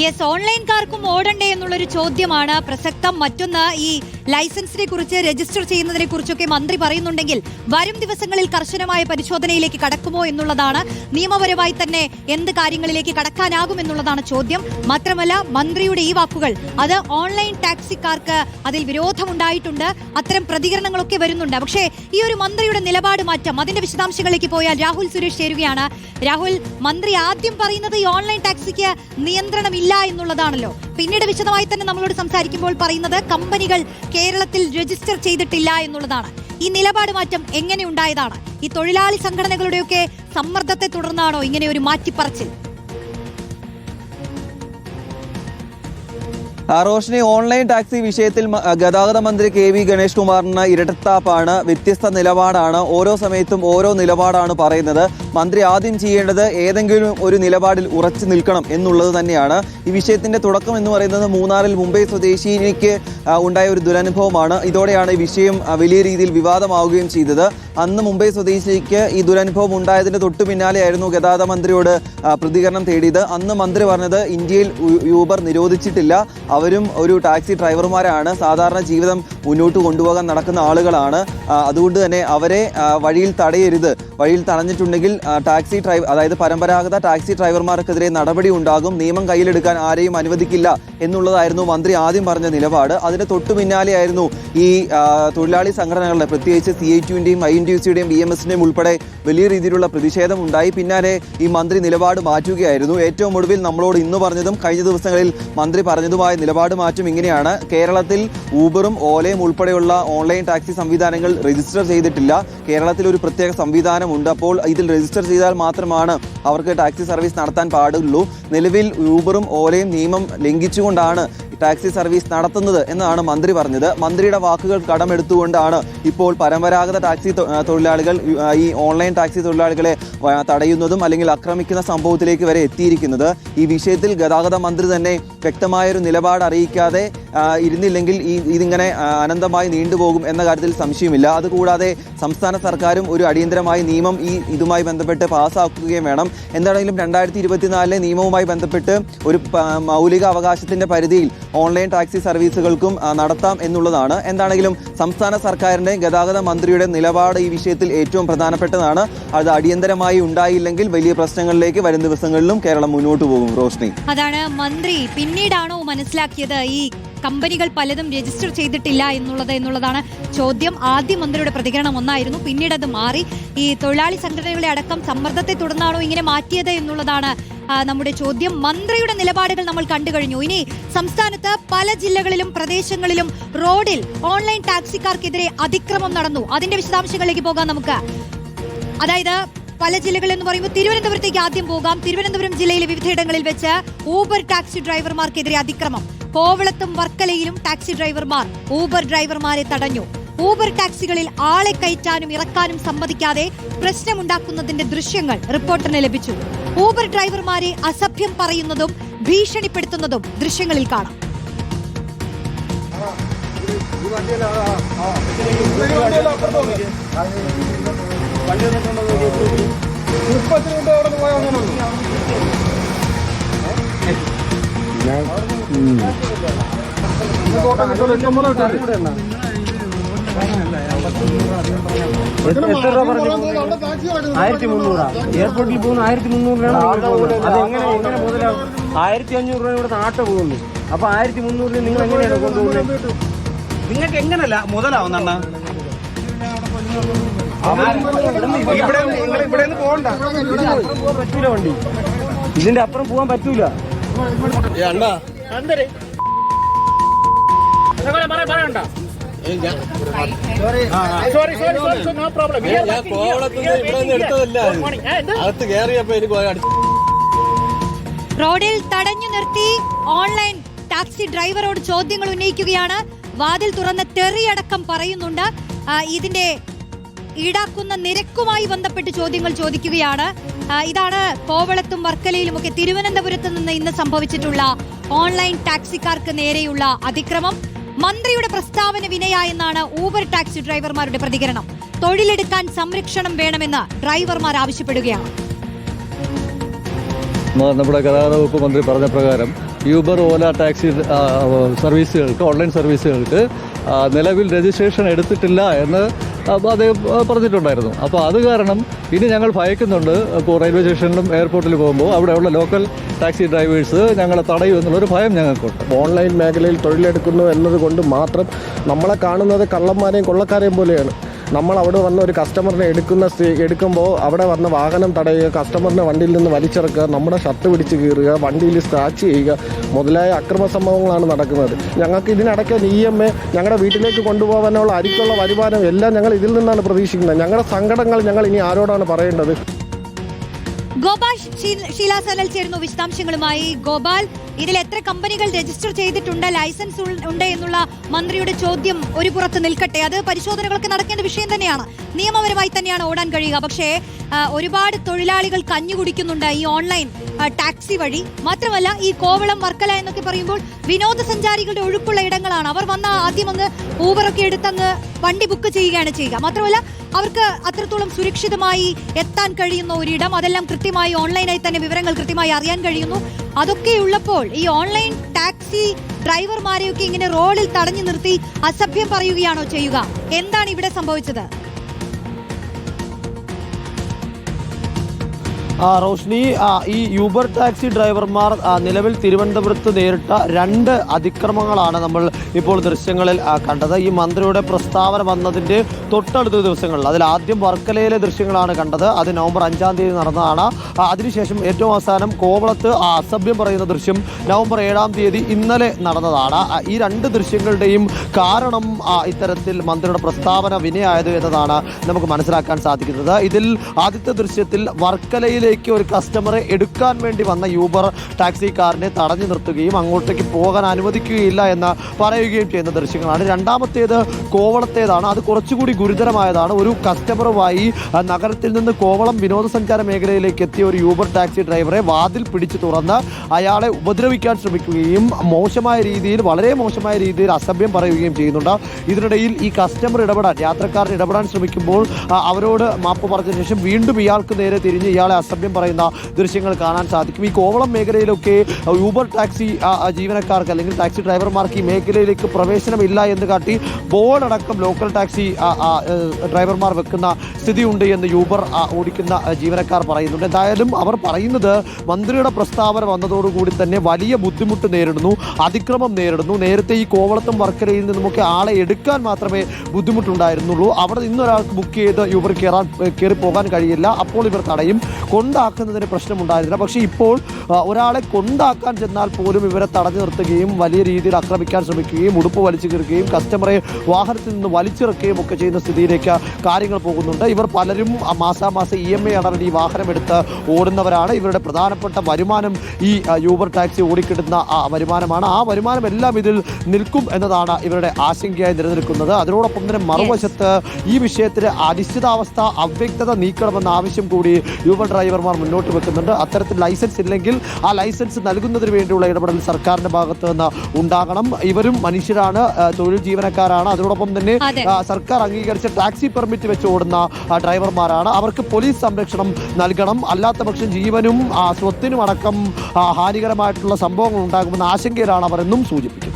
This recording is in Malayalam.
യെസ് ഓൺലൈൻകാർക്കും ഓടണ്ടേ എന്നുള്ളൊരു ചോദ്യമാണ്. പ്രസക്തം മറ്റൊന്ന് ഈ ലൈസൻസിനെ കുറിച്ച് രജിസ്റ്റർ ചെയ്യുന്നതിനെ കുറിച്ചൊക്കെ മന്ത്രി പറയുന്നുണ്ടെങ്കിൽ വരും ദിവസങ്ങളിൽ കർശനമായ പരിശോധനയിലേക്ക് കടക്കുമോ എന്നുള്ളതാണ്. നിയമപരമായി തന്നെ എന്ത് കാര്യങ്ങളിലേക്ക് കടക്കാനാകും എന്നുള്ളതാണ് ചോദ്യം. മാത്രമല്ല മന്ത്രിയുടെ ഈ വാക്കുകൾ അത് ഓൺലൈൻ ടാക്സിക്കാർക്ക് അതിൽ വിരോധമുണ്ടായിട്ടുണ്ട്. അത്തരം പ്രതികരണങ്ങളൊക്കെ വരുന്നുണ്ട്. പക്ഷേ ഈ ഒരു മന്ത്രിയുടെ നിലപാട് മാറ്റം അതിന്റെ വിശദാംശങ്ങളിലേക്ക് പോയാൽ രാഹുൽ സുരേഷ് ചേരുകയാണ്. രാഹുൽ മന്ത്രി ആദ്യം പറയുന്നത് ഈ ഓൺലൈൻ ടാക്സിക്ക് നിയന്ത്രണമില്ല എന്നുള്ളതാണല്ലോ. പിന്നീട് വിശദമായി തന്നെ നമ്മളോട് സംസാരിക്കുമ്പോൾ പറയുന്നത് കമ്പനികൾ കേരളത്തിൽ രജിസ്റ്റർ ചെയ്തിട്ടില്ല എന്നുള്ളതാണ്. ഈ നിലപാട് മാറ്റം എങ്ങനെ ഉണ്ടായതാണ്? ഈ തൊഴിലാളി സംഘടനകളുടെയൊക്കെ സമ്മർദ്ദത്തെ തുടർന്നാണോ ഇങ്ങനെ ഒരു മാറ്റിപ്പറച്ചിൽ? റോഷിനി ഓൺലൈൻ ടാക്സി വിഷയത്തിൽ ഗതാഗത മന്ത്രി കെ വി ഗണേഷ് കുമാറിന് ഇരട്ടത്താപ്പാണ് വ്യത്യസ്ത നിലപാടാണ്. ഓരോ സമയത്തും ഓരോ നിലപാടാണ് പറയുന്നത്. മന്ത്രി ആദ്യം ചെയ്യേണ്ടത് ഏതെങ്കിലും ഒരു നിലപാടിൽ ഉറച്ചു നിൽക്കണം എന്നുള്ളത് തന്നെയാണ്. ഈ വിഷയത്തിന്റെ തുടക്കം എന്ന് പറയുന്നത് മൂന്നാറിൽ മുംബൈ സ്വദേശിനിക്ക് ഉണ്ടായ ഒരു ദുരനുഭവമാണ്. ഇതോടെയാണ് ഈ വിഷയം വലിയ രീതിയിൽ വിവാദമാവുകയും ചെയ്തത്. അന്ന് മുംബൈ സ്വദേശിക്ക് ഈ ദുരനുഭവം ഉണ്ടായതിന്റെ തൊട്ടു പിന്നാലെയായിരുന്നു ഗതാഗത മന്ത്രിയോട് പ്രതികരണം തേടിയത്. അന്ന് മന്ത്രി പറഞ്ഞത് ഇന്ത്യയിൽ യൂബർ നിരോധിച്ചിട്ടില്ല. അവരും ഒരു ടാക്സി ഡ്രൈവർമാരാണ്. സാധാരണ ജീവിതം മുന്നോട്ട് കൊണ്ടുപോകാൻ നടക്കുന്ന ആളുകളാണ്. അതുകൊണ്ട് തന്നെ അവരെ വഴിയിൽ തടയരുത്. വഴിയിൽ തടഞ്ഞിട്ടുണ്ടെങ്കിൽ ടാക്സി ഡ്രൈവർ അതായത് പരമ്പരാഗത ടാക്സി ഡ്രൈവർമാർക്കെതിരെ നടപടി ഉണ്ടാകും. നിയമം കയ്യിലെടുക്കാൻ ആരെയും അനുവദിക്കില്ല എന്നുള്ളതായിരുന്നു മന്ത്രി ആദ്യം പറഞ്ഞ നിലപാട്. അതിന് തൊട്ടു പിന്നാലെയായിരുന്നു ഈ തൊഴിലാളി സംഘടനകളുടെ പ്രത്യേകിച്ച് സി ഐ ടുവിന്റെയും ഐ എൻ ടി സിയുടെയും ബി എം എസിന്റെയും ഉൾപ്പെടെ വലിയ രീതിയിലുള്ള പ്രതിഷേധം ഉണ്ടായി. പിന്നാലെ ഈ മന്ത്രി നിലപാട് മാറ്റുകയായിരുന്നു. ഏറ്റവും ഒടുവിൽ നമ്മളോട് ഇന്ന് പറഞ്ഞതും കഴിഞ്ഞ ദിവസങ്ങളിൽ മന്ത്രി പറഞ്ഞതുമായ നിലപാട് മാറ്റം ഇങ്ങനെയാണ്. കേരളത്തിൽ ഊബറും ഓലയും ഉൾപ്പെടെയുള്ള ഓൺലൈൻ ടാക്സി സംവിധാനങ്ങൾ രജിസ്റ്റർ ചെയ്തിട്ടില്ല. കേരളത്തിൽ ഒരു പ്രത്യേക സംവിധാനമുണ്ട്. അപ്പോൾ ഇതിൽ രജിസ്റ്റർ ചെയ്താൽ മാത്രമാണ് അവർക്ക് ടാക്സി സർവീസ് നടത്താൻ പാടുള്ളൂ. നിലവിൽ ഊബറും ഓലയും നിയമം ലംഘിച്ചുകൊണ്ടാണ് ടാക്സി സർവീസ് നടത്തുന്നത് എന്നാണ് മന്ത്രി പറഞ്ഞത്. മന്ത്രിയുടെ വാക്കുകൾ കടമെടുത്തുകൊണ്ടാണ് ഇപ്പോൾ പരമ്പരാഗത ടാക്സി തൊഴിലാളികൾ ഈ ഓൺലൈൻ ടാക്സി തൊഴിലാളികളെ തടയുന്നതും അല്ലെങ്കിൽ ആക്രമിക്കുന്ന സംഭവത്തിലേക്ക് വരെ എത്തിയിരിക്കുന്നത്. ഈ വിഷയത്തിൽ ഗതാഗത മന്ത്രി തന്നെ വ്യക്തമായൊരു നിലപാട് അറിയിക്കാതെ ഇരുന്നില്ലെങ്കിൽ ഈ ഇതിങ്ങനെ അനന്തമായി നീണ്ടുപോകും എന്ന കാര്യത്തിൽ സംശയമില്ല. അതുകൂടാതെ സംസ്ഥാന സർക്കാരും ഒരു അടിയന്തരമായി നിയമം ഈ ഇതുമായി ബന്ധപ്പെട്ട് പാസ്സാക്കുകയും വേണം. എന്താണെങ്കിലും രണ്ടായിരത്തി ഇരുപത്തിനാലിലെ നിയമവുമായി ബന്ധപ്പെട്ട് ഒരു മൗലിക അവകാശത്തിന്റെ പരിധിയിൽ ഓൺലൈൻ ടാക്സി സർവീസുകൾക്കും നടത്താം എന്നുള്ളതാണ്. എന്താണെങ്കിലും സംസ്ഥാന സർക്കാരിന്റെ ഗതാഗത മന്ത്രിയുടെ നിലപാട് ഈ വിഷയത്തിൽ ഏറ്റവും പ്രധാനപ്പെട്ടതാണ്. അത് അടിയന്തരമായി ഉണ്ടായില്ലെങ്കിൽ വലിയ പ്രശ്നങ്ങളിലേക്ക് വരും ദിവസങ്ങളിലും കേരളം മുന്നോട്ട് പോകും. റോഷ്നി. അതാണ് മന്ത്രി. പിന്നീടാണോ മനസ്സിലാക്കിയത്? ഈ കമ്പനികൾ പലതും രജിസ്റ്റർ ചെയ്തിട്ടില്ല എന്നുള്ളത് എന്നുള്ളതാണ് ചോദ്യം. ആദ്യം മന്ത്രിയുടെ പ്രതികരണം ഒന്നായിരുന്നു. പിന്നീട് അത് മാറി. ഈ തൊഴിലാളി സംഘടനകളെ അടക്കം സമ്മർദ്ദത്തെ തുടർന്നാണോ ഇങ്ങനെ മാറ്റിയത് എന്നുള്ളതാണ് നമ്മുടെ ചോദ്യം. മന്ത്രിയുടെ നിലപാടുകൾ നമ്മൾ കണ്ടു കഴിഞ്ഞു. ഇനി സംസ്ഥാനത്ത് പല ജില്ലകളിലും പ്രദേശങ്ങളിലും റോഡിൽ ഓൺലൈൻ ടാക്സിക്കാർക്കെതിരെ അതിക്രമം നടന്നു. അതിന്റെ വിശദാംശങ്ങളിലേക്ക് പോകാം നമുക്ക്. അതായത് പല ജില്ലകൾ എന്ന് പറയുമ്പോൾ തിരുവനന്തപുരത്തേക്ക് ആദ്യം പോകാം. തിരുവനന്തപുരം ജില്ലയിലെ വിവിധയിടങ്ങളിൽ വെച്ച് ഊബർ ടാക്സി ഡ്രൈവർമാർക്കെതിരെ അതിക്രമം. കോവളത്തും വർക്കലയിലും ടാക്സി ഡ്രൈവർമാർ ഊബർ ഡ്രൈവർമാരെ തടഞ്ഞു. ഊബർ ടാക്സികളിൽ ആളെ കയറ്റാനും ഇറക്കാനും സമ്മതിക്കാതെ പ്രശ്നമുണ്ടാക്കുന്നതിന്റെ ദൃശ്യങ്ങൾ റിപ്പോർട്ടറിന് ലഭിച്ചു. ഊബർ ഡ്രൈവർമാരെ അസഭ്യം പറയുന്നതും ഭീഷണിപ്പെടുത്തുന്നതും ദൃശ്യങ്ങളിൽ കാണാം. ആയിരത്തി മുന്നൂറാ എയർപോർട്ടിൽ പോകുന്ന ആയിരത്തി മുന്നൂറ് അത് എങ്ങനെ എങ്ങനെ മുതലാവും? ആയിരത്തി അഞ്ഞൂറ് രൂപ ഇവിടെ ആട്ടോ പോകുന്നു. അപ്പൊ ആയിരത്തി മുന്നൂറിന് നിങ്ങൾ എങ്ങനെയാണ് കൊണ്ടുപോകുന്നത്? നിങ്ങൾക്ക് എങ്ങനല്ല മുതലാവുന്നണ്ണ ഇവിടെ നിങ്ങൾ ഇവിടെ നിന്ന് പോകണ്ട. പറ്റൂല. വണ്ടി ഇതിന്റെ അപ്പുറം പോകാൻ പറ്റൂല ഞാൻ കോവളത്തുനിന്ന് ഇവിടെ നിന്ന് എടുത്തതല്ല അകത്ത് കയറിയപ്പോ എനിക്ക് അടിച്ചു റോഡിൽ തടഞ്ഞു നിർത്തി ഓൺലൈൻ ടാക്സി ഡ്രൈവറോട് ചോദ്യങ്ങൾ ഉന്നയിക്കുകയാണ്. വാതിൽ തുറന്ന് തെറിയടക്കം പറയുന്നുണ്ട്. ഇതിന്റെ ഈടാക്കുന്ന നിരക്കുമായി ബന്ധപ്പെട്ട് ചോദ്യങ്ങൾ ചോദിക്കുകയാണ്. ഇതാണ് കോവളത്തും വർക്കലയിലുമൊക്കെ തിരുവനന്തപുരത്ത് നിന്ന് ഇന്ന് സംഭവിച്ചിട്ടുള്ള ഓൺലൈൻ ടാക്സിക്കാർക്ക് നേരെയുള്ള അതിക്രമം. മന്ത്രിയുടെ പ്രസ്താവന വിനയ എന്നാണ് ഊബർ ടാക്സി ഡ്രൈവർമാരുടെ പ്രതികരണം. തൊഴിലെടുക്കാൻ സംരക്ഷണം വേണമെന്ന് ഡ്രൈവർമാർ ആവശ്യപ്പെടുകയാണ്. നമ്മുടെ ഗതാഗത വകുപ്പ് മന്ത്രി പറഞ്ഞ പ്രകാരം യൂബർ ഓല ടാക്സി സർവീസുകൾക്ക് ഓൺലൈൻ സർവീസുകൾക്ക് നിലവിൽ രജിസ്ട്രേഷൻ എടുത്തിട്ടില്ല എന്ന് അദ്ദേഹം പറഞ്ഞിട്ടുണ്ടായിരുന്നു. അപ്പോൾ അത് കാരണം ഇനി ഞങ്ങൾ ഭയക്കുന്നുണ്ട്. ഇപ്പോൾ റെയിൽവേ സ്റ്റേഷനിലും എയർപോർട്ടിൽ പോകുമ്പോൾ അവിടെയുള്ള ലോക്കൽ ടാക്സി ഡ്രൈവേഴ്സ് ഞങ്ങളെ തടയും എന്നുള്ളൊരു ഭയം ഞങ്ങൾക്കുണ്ട്. ഓൺലൈൻ മേഖലയിൽ തൊഴിലെടുക്കുന്നു എന്നതുകൊണ്ട് മാത്രം നമ്മളെ കാണുന്നത് കള്ളന്മാരെയും കൊള്ളക്കാരെയും പോലെയാണ്. നമ്മൾ അവിടെ വന്ന് ഒരു കസ്റ്റമറിനെ എടുക്കുന്ന എടുക്കുമ്പോൾ അവിടെ വന്ന് വാഹനം തടയുക കസ്റ്റമറിനെ വണ്ടിയിൽ നിന്ന് വലിച്ചിറക്കുക നമ്മുടെ ഷർട്ട് പിടിച്ച് കീറുക വണ്ടിയിൽ സ്ക്രാച്ച് ചെയ്യുക മുതലായ അക്രമ സംഭവങ്ങളാണ് നടക്കുന്നത്. ഞങ്ങൾക്ക് ഇതിനടയ്ക്ക് ഇ എം എ ഞങ്ങളുടെ വീട്ടിലേക്ക് കൊണ്ടുപോകാനുള്ള അരിക്കുള്ള വരുമാനം എല്ലാം ഞങ്ങൾ ഇതിൽ നിന്നാണ് പ്രതീക്ഷിക്കുന്നത്. ഞങ്ങളുടെ സങ്കടങ്ങൾ ഞങ്ങൾ ഇനി ആരോടാണ് പറയേണ്ടത്? ഗോപാൽ ശീലാസനൽ ചേരുന്നു വിശദാംശങ്ങളുമായി. ഗോപാൽ ഇതിൽ എത്ര കമ്പനികൾ രജിസ്റ്റർ ചെയ്തിട്ടുണ്ട് ലൈസൻസ് ഉണ്ട് എന്നുള്ള മന്ത്രിയുടെ ചോദ്യം ഒരു പുറത്ത് നിൽക്കട്ടെ. അത് പരിശോധനകളൊക്കെ നടക്കേണ്ട വിഷയം തന്നെയാണ്. നിയമപരമായി തന്നെയാണ് ഓടാൻ കഴിയുക. പക്ഷേ ഒരുപാട് തൊഴിലാളികൾ കഞ്ഞു കുടിക്കുന്നുണ്ട് ഈ ഓൺലൈൻ ടാക്സി വഴി. മാത്രമല്ല ഈ കോവളം വർക്കല എന്നൊക്കെ പറയുമ്പോൾ വിനോദസഞ്ചാരികളുടെ ഒഴുക്കുള്ള ഇടങ്ങളാണ്. അവർ വന്ന ആദ്യം അങ്ങ് ഊബറൊക്കെ എടുത്തങ്ങ് വണ്ടി ബുക്ക് ചെയ്യുകയാണ് ചെയ്യുക. മാത്രമല്ല അവർക്ക് അത്രത്തോളം സുരക്ഷിതമായി എത്താൻ കഴിയുന്ന ഒരിടം അതെല്ലാം കൃത്യമായി ഓൺലൈനായി തന്നെ വിവരങ്ങൾ കൃത്യമായി അറിയാൻ കഴിയുന്നു. അതൊക്കെ ഉള്ളപ്പോൾ ഈ ഓൺലൈൻ ടാക്സി ഡ്രൈവർമാരെയൊക്കെ ഇങ്ങനെ റോഡിൽ തടഞ്ഞു നിർത്തി അസഭ്യം പറയുകയാണോ ചെയ്യുക? എന്താണ് ഇവിടെ സംഭവിച്ചത്? റോഷ്നി ഈ യൂബർ ടാക്സി ഡ്രൈവർമാർ നിലവിൽ തിരുവനന്തപുരത്ത് നേരിട്ട രണ്ട് അതിക്രമങ്ങളാണ് നമ്മൾ ഇപ്പോൾ ദൃശ്യങ്ങളിൽ കണ്ടത്. ഈ മന്ത്രിയുടെ പ്രസ്താവന വന്നതിന്റെ തൊട്ടടുത്ത ദിവസങ്ങളിൽ അതിൽ ആദ്യം വർക്കലയിലെ ദൃശ്യങ്ങളാണ് കണ്ടത്. അത് നവംബർ അഞ്ചാം തീയതി നടന്നതാണ്. അതിനുശേഷം ഏറ്റവും അവസാനം കോവളത്ത് അസഭ്യം പറയുന്ന ദൃശ്യം നവംബർ ഏഴാം തീയതി ഇന്നലെ നടന്നതാണ്. ഈ രണ്ട് ദൃശ്യങ്ങളുടെയും കാരണം ഇത്തരത്തിൽ മന്ത്രിയുടെ പ്രസ്താവന വിനയായത് എന്നതാണ് നമുക്ക് മനസ്സിലാക്കാൻ സാധിക്കുന്നത്. ഇതിൽ ആദ്യത്തെ ദൃശ്യത്തിൽ വർക്കലയിലേക്ക് ഒരു കസ്റ്റമറെ എടുക്കാൻ വേണ്ടി വന്ന യൂബർ ടാക്സി കാറിനെ തടഞ്ഞു നിർത്തുകയും അങ്ങോട്ടേക്ക് പോകാൻ അനുവദിക്കുകയില്ല എന്ന് പറയുകയും ചെയ്യുന്ന ദൃശ്യങ്ങളാണ്. രണ്ടാമത്തേത് കോവളത്തേതാണ്. അത് കുറച്ചുകൂടി ഗുരുതരമായതാണ്. ഒരു കസ്റ്റമറുമായി നഗരത്തിൽ നിന്ന് കോവളം വിനോദസഞ്ചാര മേഖലയിലേക്ക് എത്തിയ ഒരു യൂബർ ടാക്സി ഡ്രൈവറെ വാതിൽ പിടിച്ചു തുറന്ന് അയാളെ ഉപദ്രവിക്കാൻ ശ്രമിക്കുകയും മോശമായ രീതിയിൽ വളരെ മോശമായ രീതിയിൽ അസഭ്യം പറയുകയും ചെയ്യുന്നുണ്ട്. ഇതിനിടയിൽ ഈ കസ്റ്റമർ ഇടപെടാൻ യാത്രക്കാരൻ ഇടപെടാൻ ശ്രമിക്കുമ്പോൾ അവരോട് മാപ്പ് പറഞ്ഞ ശേഷം വീണ്ടും ഇയാൾക്ക് നേരെ തിരിഞ്ഞ് ഇയാളെ അസഭ്യം പറയുന്ന ദൃശ്യങ്ങൾ കാണാൻ സാധിക്കും. ഈ കോവളം മേഖലയിലൊക്കെ യൂബർ ടാക്സി ജീവനക്കാർക്ക് അല്ലെങ്കിൽ ടാക്സി ഡ്രൈവർമാർക്ക് ഈ മേഖലയിലേക്ക് പ്രവേശനമില്ല എന്ന് കാട്ടി ബോർഡടക്കം ലോക്കൽ ടാക്സി ഡ്രൈവർമാർ വെക്കുന്ന സ്ഥിതിയുണ്ട് എന്ന് യൂബർ ഓടിക്കുന്ന ജീവനക്കാർ പറയുന്നുണ്ട്. എന്തായാലും അവർ പറയുന്നത് മന്ത്രിയുടെ പ്രസ്താവന വന്നതോടുകൂടി തന്നെ വലിയ ബുദ്ധിമുട്ട് നേരിടുന്നു അതിക്രമം നേരിടുന്നു. നേരത്തെ ഈ കോവളത്തും വർക്കരയിൽ നിന്നുമൊക്കെ ആളെ എടുക്കാൻ മാത്രമേ ബുദ്ധിമുട്ടുണ്ടായിരുന്നുള്ളൂ. അവിടെ ഇന്നൊരാൾക്ക് ബുക്ക് ചെയ്ത് യൂബർ കയറാൻ കയറി പോകാൻ കഴിയില്ല. അപ്പോൾ ഇവർ തടയും. കൊണ്ടാക്കുന്നതിന് പ്രശ്നമുണ്ടായിരുന്നില്ല. പക്ഷേ ഇപ്പോൾ ഒരാളെ കൊണ്ടാക്കാൻ ചെന്നാൽ പോലും ഇവരെ തടഞ്ഞു നിർത്തുകയും വലിയ രീതിയിൽ ആക്രമിക്കാൻ ശ്രമിക്കുകയും ഉടുപ്പ് വലിച്ചു കീറുകയും കസ്റ്റമറെ വാഹനത്തിൽ നിന്ന് വലിച്ചിറക്കുകയും ഒക്കെ ചെയ്യുന്ന സ്ഥിതിയിലേക്ക് കാര്യങ്ങൾ പോകുന്നുണ്ട്. ഇവർ പലരും മാസാമാസം ഇ എം ഐ അടർന്ന് ഈ വാഹനം എടുത്ത് ഓടുന്നവരാണ്. ഇവരുടെ പ്രധാനപ്പെട്ട വരുമാനം ഈ യൂബർ ടാക്സി ഓടിക്കിടുന്ന ആ വരുമാനമാണ്. ആ വരുമാനം എല്ലാം ഇതിൽ നിൽക്കും എന്നതാണ് ഇവരുടെ ആശങ്കയായി നിലനിൽക്കുന്നത്. അതിനോടൊപ്പം തന്നെ മറുവശത്ത് ഈ വിഷയത്തിലെ അനിശ്ചിതാവസ്ഥ അവ്യക്തത നീക്കണമെന്ന ആവശ്യം കൂടി യൂബർ ഡ്രൈവർമാർ മുന്നോട്ട് വെക്കുന്നുണ്ട്. അത്തരത്തിൽ ലൈസൻസ് ഇല്ലെങ്കിൽ ആ ലൈസൻസ് നൽകുന്നതിന് വേണ്ടിയുള്ള ഇടപെടൽ സർക്കാരിന്റെ ഭാഗത്ത് നിന്ന് ഉണ്ടാകണം. ഇവരും മനുഷ്യരാണ് തൊഴിൽ ജീവനക്കാരാണ്. അതിനോടൊപ്പം തന്നെ സർക്കാർ അംഗീകരിച്ച ടാക്സി പെർമിറ്റ് വെച്ച് ഓടുന്ന ഡ്രൈവർമാരാണ്. അവർക്ക് പോലീസ് സംരക്ഷണം നൽകണം. അല്ലാത്ത പക്ഷം ജീവനും സ്വത്തിനും അടക്കം ഹാനികരമായിട്ടുള്ള സംഭവങ്ങൾ ഉണ്ടാകുമെന്ന ആശങ്കയിലാണ് അവരെന്നും സൂചിപ്പിക്കുന്നത്.